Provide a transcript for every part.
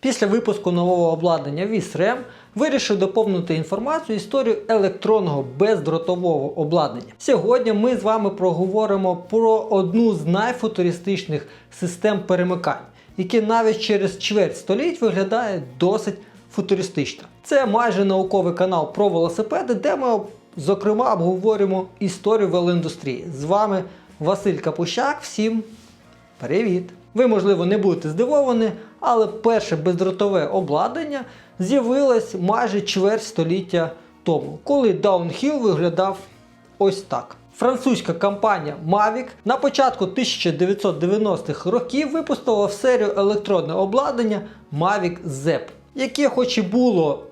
Після випуску нового обладнання VIS-REM вирішив доповнити інформацію історію електронного бездротового обладнання. Сьогодні ми з вами проговоримо про одну з найфутуристичних систем перемикань, які навіть через чверть століть виглядає досить футуристично. Це майже науковий канал про велосипеди, де ми зокрема обговорюємо історію велоіндустрії. З вами Василь Капущак. Всім привіт! Ви, можливо, не будете здивовані, але перше бездротове обладнання з'явилось майже чверть століття тому, коли Даунхіл виглядав ось так. Французька компанія Mavic на початку 1990-х років випустила в серію електронне обладнання Mavic ZEP, яке хоч і було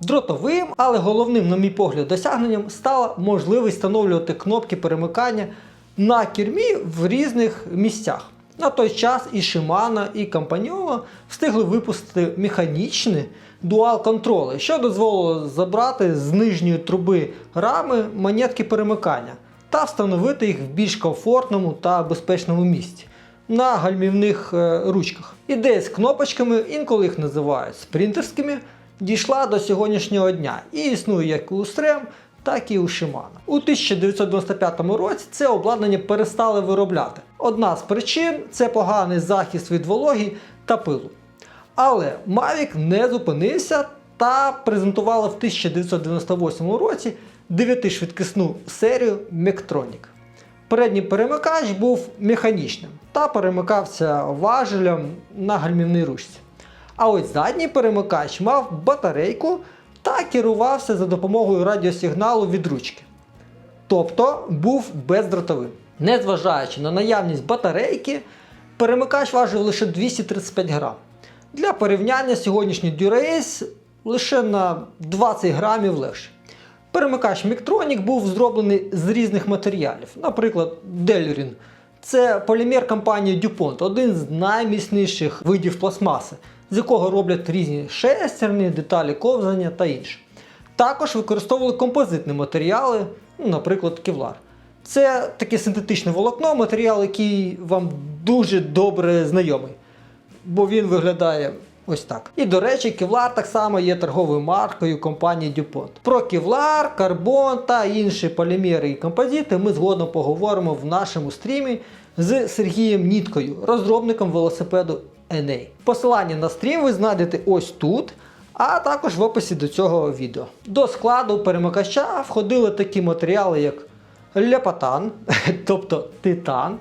дротовим, але головним, на мій погляд, досягненням стала можливість встановлювати кнопки перемикання на кермі в різних місцях. На той час і Shimano, і Campagnolo встигли випустити механічні дуал-контроли, що дозволило забрати з нижньої труби рами монетки перемикання та встановити їх в більш комфортному та безпечному місці на гальмівних е, ручках. Ідея з кнопочками, інколи їх називають спринтерськими, дійшла до сьогоднішнього дня і існує як у SRAM, так і у Shimano. У 1995 році це обладнання перестали виробляти. Одна з причин це поганий захист від вологі та пилу. Але Mavic не зупинився та презентувала в 1998 році 9-швидкісну серію Mectronic. Передній перемикач був механічним та перемикався важелем на гальмівній ручці. А ось задній перемикач мав батарейку та керувався за допомогою радіосигналу від ручки. Тобто був бездротовим. Незважаючи на наявність батарейки, перемикач важив лише 235 грам. Для порівняння сьогоднішній Dura-Ace лише на 20 грамів легший. Перемикач Mictronic був зроблений з різних матеріалів, наприклад, Delrin. Це полімер компанії DuPont, один з найміцніших видів пластмаси, з якого роблять різні шестерні, деталі ковзання та інше. Також використовували композитні матеріали, ну, наприклад, кевлар. Це таке синтетичне волокно, матеріал, який вам дуже добре знайомий, бо він виглядає ось так. І до речі, кевлар так само є торговою маркою компанії DuPont. Про кевлар, карбон та інші полімери і композити ми згодом поговоримо в нашому стрімі з Сергієм Ніткою, розробником велосипеду NA. Посилання на стрім ви знайдете ось тут. А також в описі до цього відео. До складу перемикача входили такі матеріали, як ляпатан, тобто титан,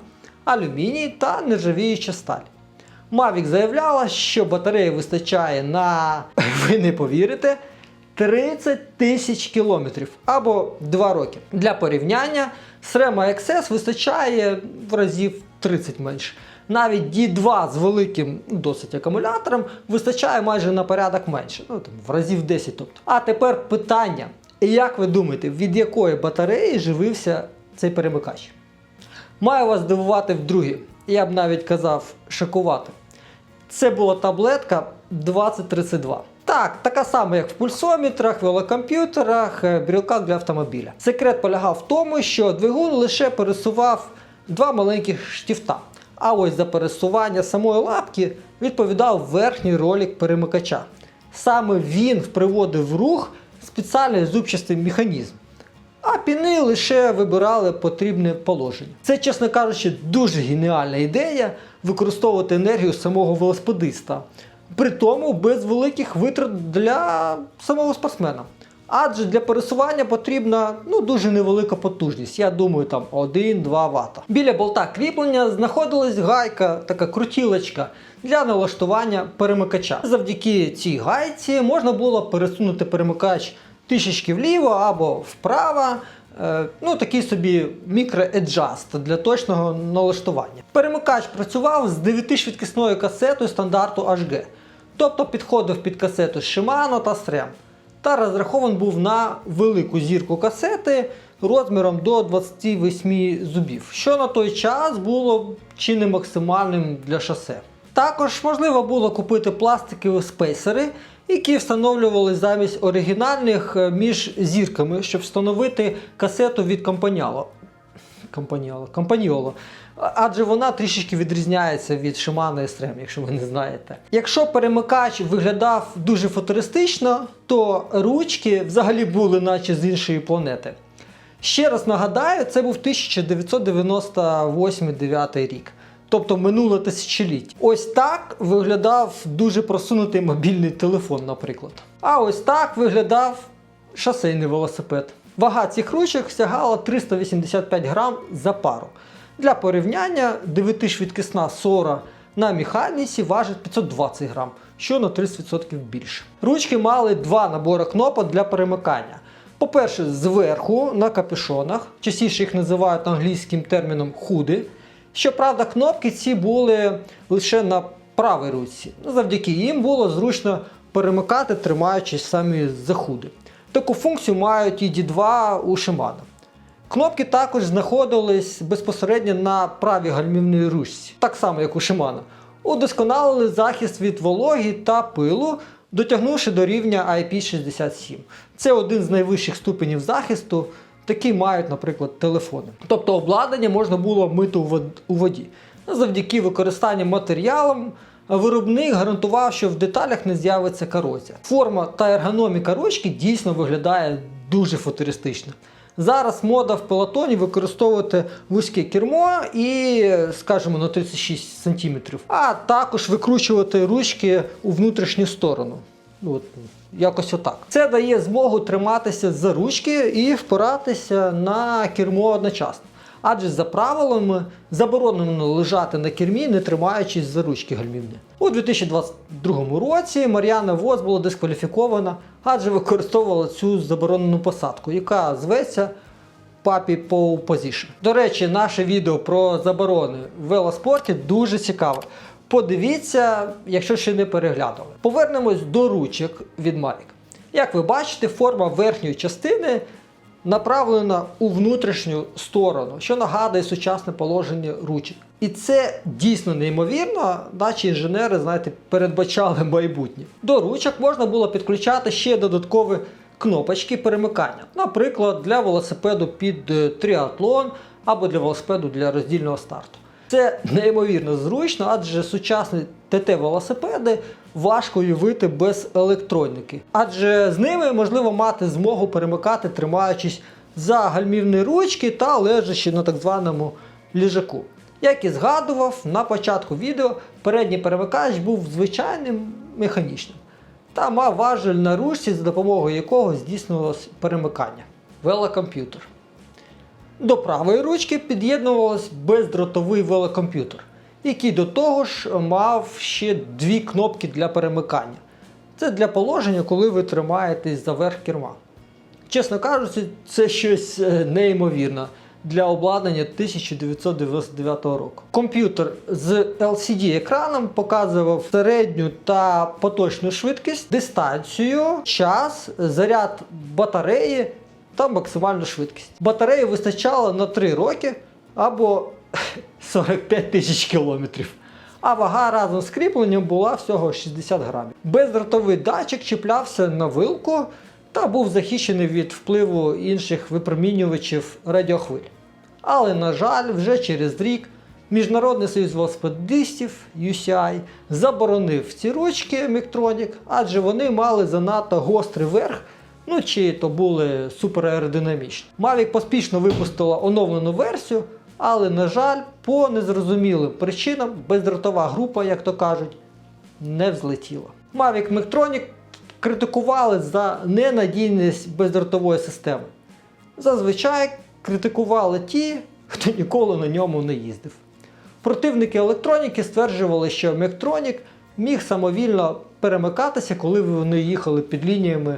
алюміній та нержавіюча сталь. Mavic заявляла, що батареї вистачає на, ви не повірите, 30 тисяч кілометрів або 2 роки. Для порівняння SRAM XS вистачає в разів 30 менше. Навіть D2 з великим ну, досить акумулятором вистачає майже на порядок менше, ну там в разів 10. Тобто. А тепер питання: як ви думаєте, від якої батареї живився цей перемикач? Маю вас здивувати вдруге, я б навіть казав шокувати. Це була таблетка 2032. Так, така сама, як в пульсометрах, велокомп'ютерах, е, брілках для автомобіля. Секрет полягав в тому, що двигун лише пересував два маленьких штифта. А ось за пересування самої лапки відповідав верхній ролик перемикача. Саме він приводив в рух спеціальний зубчастий механізм. А піни лише вибирали потрібне положення. Це, чесно кажучи, дуже геніальна ідея використовувати енергію самого велосипедиста, при тому без великих витрат для самого спортсмена. Адже для пересування потрібна ну, дуже невелика потужність. Я думаю, там 1-2 Вт. Біля болта кріплення знаходилась гайка, така крутілочка для налаштування перемикача. Завдяки цій гайці можна було пересунути перемикач трішечки вліво або вправо. Е, Ну, такий собі мікроеджаст для точного налаштування. Перемикач працював з 9-швидкісною касетою стандарту HG, тобто підходив під касету Shimano та SRAM та розрахований був на велику зірку касети розміром до 28 зубів, що на той час було чи не максимальним для шосе. Також можливо було купити пластикові спейсери, які встановлювали замість оригінальних е, між зірками, щоб встановити касету від компаняло. Компаніоло. Компаніоло. Адже вона трішечки відрізняється від Shimano SRM, якщо ви не знаєте. Якщо перемикач виглядав дуже футуристично, то ручки взагалі були наче з іншої планети. Ще раз нагадаю, це був 1998-9 рік. Тобто минуле тисячоліття. Ось так виглядав дуже просунутий мобільний телефон, наприклад. А ось так виглядав шосейний велосипед. Вага цих ручок сягала 385 грам за пару. Для порівняння 9-швидкісна Сора на механіці важить 520 грам, що на 30% більше. Ручки мали два набори кнопок для перемикання. По-перше, зверху на капюшонах, частіше їх називають англійським терміном худи. Щоправда, кнопки ці були лише на правій руці. Завдяки їм було зручно перемикати, тримаючись самі за худи. Таку функцію мають і D2 у Shimano. Кнопки також знаходились безпосередньо на правій гальмівній ручці, так само як у Shimano. Удосконалили захист від вологі та пилу, дотягнувши до рівня IP67. Це один з найвищих ступенів захисту. Такі мають, наприклад, телефони. Тобто обладнання можна було мити у воді. Завдяки використанню матеріалом виробник гарантував, що в деталях не з'явиться корозія. Форма та ергономіка ручки дійсно виглядає дуже футуристично. Зараз мода в пелотоні використовувати вузьке кермо і, скажімо, на 36 см, а також викручувати ручки у внутрішню сторону. Ну, От, якось отак. Це дає змогу триматися за ручки і впиратися на кермо одночасно. Адже за правилами заборонено лежати на кермі, не тримаючись за ручки гальмівні. У 2022 році Мар'яна Воз була дискваліфікована, адже використовувала цю заборонену посадку, яка зветься Папі Position. До речі, наше відео про заборони в велоспорті дуже цікаве. Подивіться, якщо ще не переглядали. Повернемось до ручок від Mavic. Як ви бачите, форма верхньої частини направлена у внутрішню сторону, що нагадує сучасне положення ручок. І це дійсно неймовірно, наче інженери, знаєте, передбачали майбутнє. До ручок можна було підключати ще додаткові кнопочки перемикання, наприклад, для велосипеду під триатлон або для велосипеду для роздільного старту. Це неймовірно зручно, адже сучасні ТТ-велосипеди важко уявити без електроніки. Адже з ними можливо мати змогу перемикати, тримаючись за гальмівні ручки та лежачи на так званому ліжаку. Як і згадував на початку відео, передній перемикач був звичайним механічним та мав важель на ручці, за допомогою якого здійснювалось перемикання. Велокомп'ютер. До правої ручки під'єднувався бездротовий велокомп'ютер, який до того ж мав ще дві кнопки для перемикання. Це для положення, коли ви тримаєтесь за верх керма. Чесно кажучи, це щось е, неймовірне для обладнання 1999 року. Комп'ютер з LCD-екраном показував середню та поточну швидкість, дистанцію, час, заряд батареї та максимальну швидкість. Батареї вистачало на 3 роки або 45 тисяч кілометрів. А вага разом з кріпленням була всього 60 грамів. Бездротовий датчик чіплявся на вилку та був захищений від впливу інших випромінювачів радіохвиль. Але, на жаль, вже через рік Міжнародний союз велосипедистів UCI заборонив ці ручки Mectronic, адже вони мали занадто гострий верх, ну чи то були супераеродинамічні. Mavic поспішно випустила оновлену версію, але, на жаль, по незрозумілим причинам бездротова група, як то кажуть, не взлетіла. Mavic Mectronic критикували за ненадійність бездротової системи. Зазвичай критикували ті, хто ніколи на ньому не їздив. Противники електроніки стверджували, що Mectronic міг самовільно перемикатися, коли вони їхали під лініями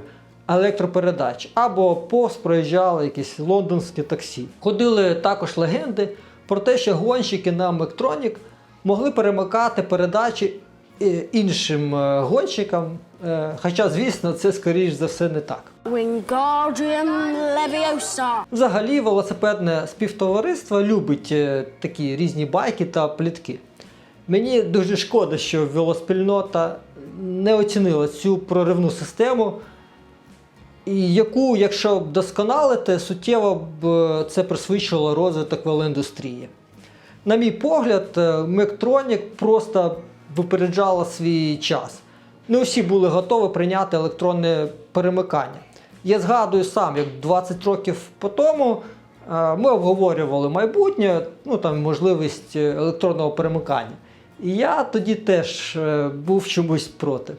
електропередач або повз проїжджали якісь лондонські таксі. Ходили також легенди про те, що гонщики на Mectronic могли перемикати передачі е, іншим е, гонщикам. Е, Хоча, звісно, це скоріш за все не так. Взагалі, велосипедне співтовариство любить такі різні байки та плітки. Мені дуже шкода, що велоспільнота не оцінила цю проривну систему яку, якщо б досконалити, суттєво б е, це присвідчило розвиток велоіндустрії. На мій погляд, е, Мектронік просто випереджала свій час. Не усі були готові прийняти електронне перемикання. Я згадую сам, як 20 років по тому е, ми обговорювали майбутнє, ну там можливість електронного перемикання. І я тоді теж був чомусь проти.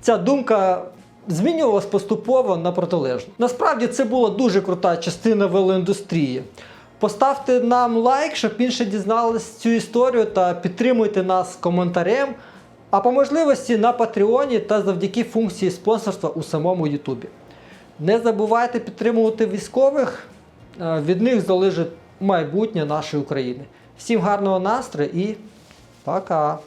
Ця думка змінювалась поступово на протилежну. Насправді це була дуже крута частина велоіндустрії. Поставте нам лайк, щоб більше дізнались цю історію та підтримуйте нас коментарем, а по можливості на Патреоні та завдяки функції спонсорства у самому Ютубі. Не забувайте підтримувати військових, е, від них залежить майбутнє нашої України. Всім гарного настрою і пока!